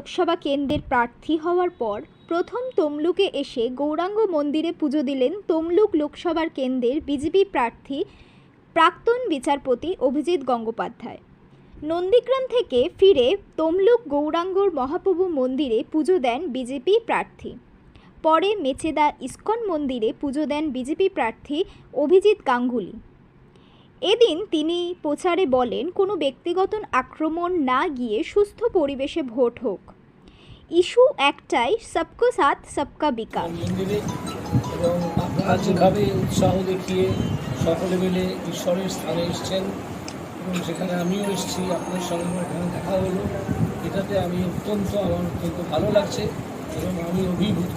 লোকসভা কেন্দ্রের প্রার্থী হওয়ার পর প্রথম তমলুকে এসে গৌরাঙ্গ মন্দিরে পুজো দিলেন তমলুক লোকসভার কেন্দ্রের বিজেপি প্রার্থী প্রাক্তন বিচারপতি অভিজিৎ গঙ্গোপাধ্যায়। নন্দীগ্রাম থেকে ফিরে তমলুক গৌরাঙ্গর মহাপ্রভু মন্দিরে পুজো দেন বিজেপি প্রার্থী। পরে মেচেদা ইস্কন মন্দিরে পুজো দেন বিজেপি প্রার্থী অভিজিৎ গাঙ্গুলি। এদিন তিনি প্রচারে বলেন, কোনো ব্যক্তিগত আক্রমণ না গিয়ে সুস্থ পরিবেশে ভোট হোক। ইস্যু একটাই, সবকো সাথ, সবকা বিকাশ। এবং আপনারা যেভাবে উৎসাহ দেখিয়ে সকলে মিলে ঈশ্বরের স্থানে এসছেন এবং সেখানে আমিও এসেছি আপনার সঙ্গে এখানে দেখা হলো। এটাতে আমি অত্যন্ত, আমার অত্যন্ত ভালো লাগছে এবং আমি অভিভূত।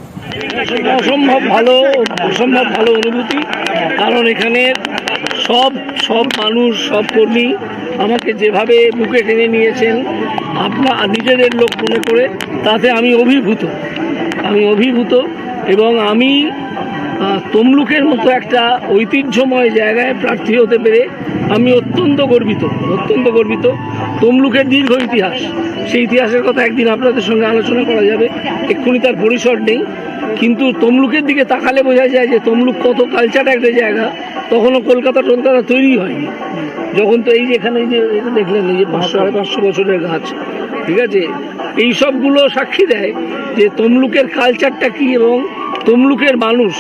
অসম্ভব ভালো অসম্ভব ভালো অনুভূতি। কারণ এখানে সব সব মানুষ, সব কর্মী আমাকে যেভাবে বুকে টেনে নিয়েছেন আপনার নিজেদের লোক মনে করে, তাতে আমি অভিভূত। আমি অভিভূত এবং আমি তমলুকের মতো একটা ঐতিহ্যময় জায়গায় প্রার্থী হতে পেরে আমি অত্যন্ত গর্বিত অত্যন্ত গর্বিত। তমলুকের দীর্ঘ ইতিহাস, সেই ইতিহাসের কথা একদিন আপনাদের সঙ্গে আলোচনা করা যাবে, এক্ষুনি তার পরিসর নেই। কিন্তু তমলুকের দিকে তাকালে বোঝা যায় যে তমলুক কত কালচার একটা জায়গা, তখনও কলকাতা টলকাতা তৈরি হয়নি। যখন তো এই যে এখানে যে এটা দেখলেন, এই যে পাঁচশো সাড়ে পাঁচশো বছরের গাছ, ঠিক আছে? এই সবগুলো সাক্ষী দেয় যে তমলুকের কালচারটা কি এবং তমলুকের মানুষ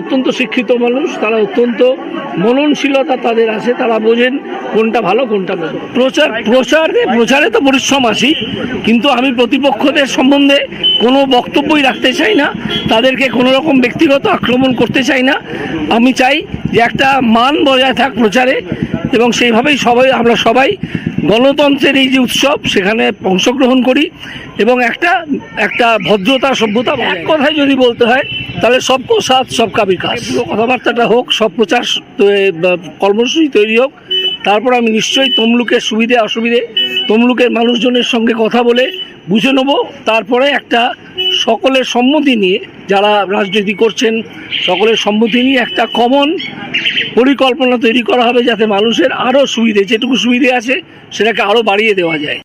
অত্যন্ত শিক্ষিত মানুষ, তারা অত্যন্ত মননশীলতা তাদের আছে, তারা বোঝেন কোনটা ভালো কোনটা ভালো প্রচার, প্রচারে প্রচারে তো পরিশ্রম আসি, কিন্তু আমি প্রতিপক্ষদের সম্বন্ধে কোনো বক্তব্যই রাখতে চাই না, তাদেরকে কোনো রকম ব্যক্তিগত আক্রমণ করতে চাই না। আমি চাই যে একটা মান বজায় থাক প্রচারে, এবং সেইভাবেই সবাই, আমরা সবাই গণতন্ত্রের এই যে উৎসব, সেখানে অংশগ্রহণ করি, এবং একটা একটা ভদ্রতা, সভ্যতা এক কথায় যদি বলতে হয় তাহলে সবকো সাথ সবকা বিকাশ পুরো কথাবার্তাটা হোক, সব প্রচার কর্মসূচি তৈরি হোক, তারপর আমি নিশ্চয়ই তমলুকের সুবিধে, অসুবিধে, তমলুকের মানুষজনের সঙ্গে কথা বলে বুঝে নেব। তারপরে একটা সকলের সম্মতি নিয়ে যারা রাজনীতি করছেন, সকলের সম্মতি নিয়ে একটা কমন পরিকল্পনা তৈরি করা হবে যাতে মানুষের আরও সুবিধে, যেটুকু সুবিধে আছে, সেটাকে আরও বাড়িয়ে দেওয়া যায়।